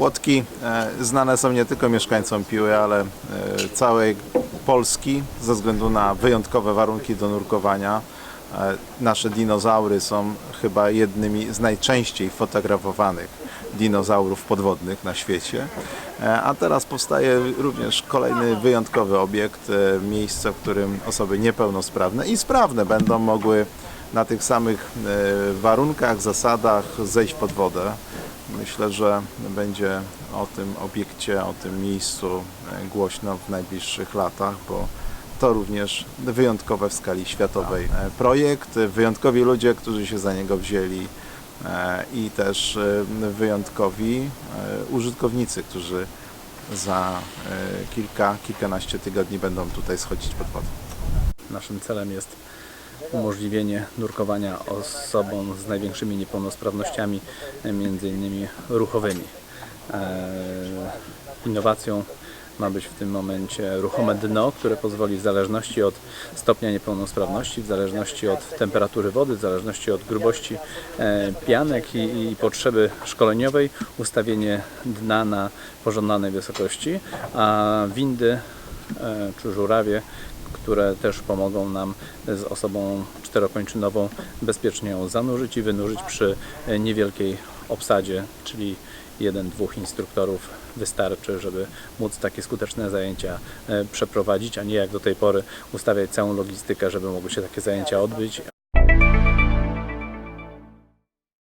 Płotki e, znane są nie tylko mieszkańcom Piły, ale e, całej Polski ze względu na wyjątkowe warunki do nurkowania. E, Nasze dinozaury są chyba jednymi z najczęściej fotografowanych dinozaurów podwodnych na świecie. A teraz powstaje również kolejny wyjątkowy obiekt, miejsce, w którym osoby niepełnosprawne i sprawne będą mogły na tych samych warunkach, zasadach zejść pod wodę. Myślę, że będzie o tym obiekcie, o tym miejscu e, głośno w najbliższych latach, bo to również wyjątkowe w skali światowej e, projekt, wyjątkowi ludzie, którzy się za niego wzięli e, i też wyjątkowi użytkownicy, którzy za kilka, kilkanaście tygodni będą tutaj schodzić pod wodę. Naszym celem jest umożliwienie nurkowania osobom z największymi niepełnosprawnościami, między innymi ruchowymi. E, Innowacją ma być w tym momencie ruchome dno, które pozwoli w zależności od stopnia niepełnosprawności, w zależności od temperatury wody, w zależności od grubości e, pianek i, i potrzeby szkoleniowej ustawienie dna na pożądanej wysokości, a windy e, czy żurawie, które też pomogą nam z osobą czterokończynową bezpiecznie ją zanurzyć i wynurzyć przy niewielkiej obsadzie, czyli jeden, dwóch instruktorów wystarczy, żeby móc takie skuteczne zajęcia e, przeprowadzić, a nie jak do tej pory ustawiać całą logistykę, żeby mogły się takie zajęcia odbyć,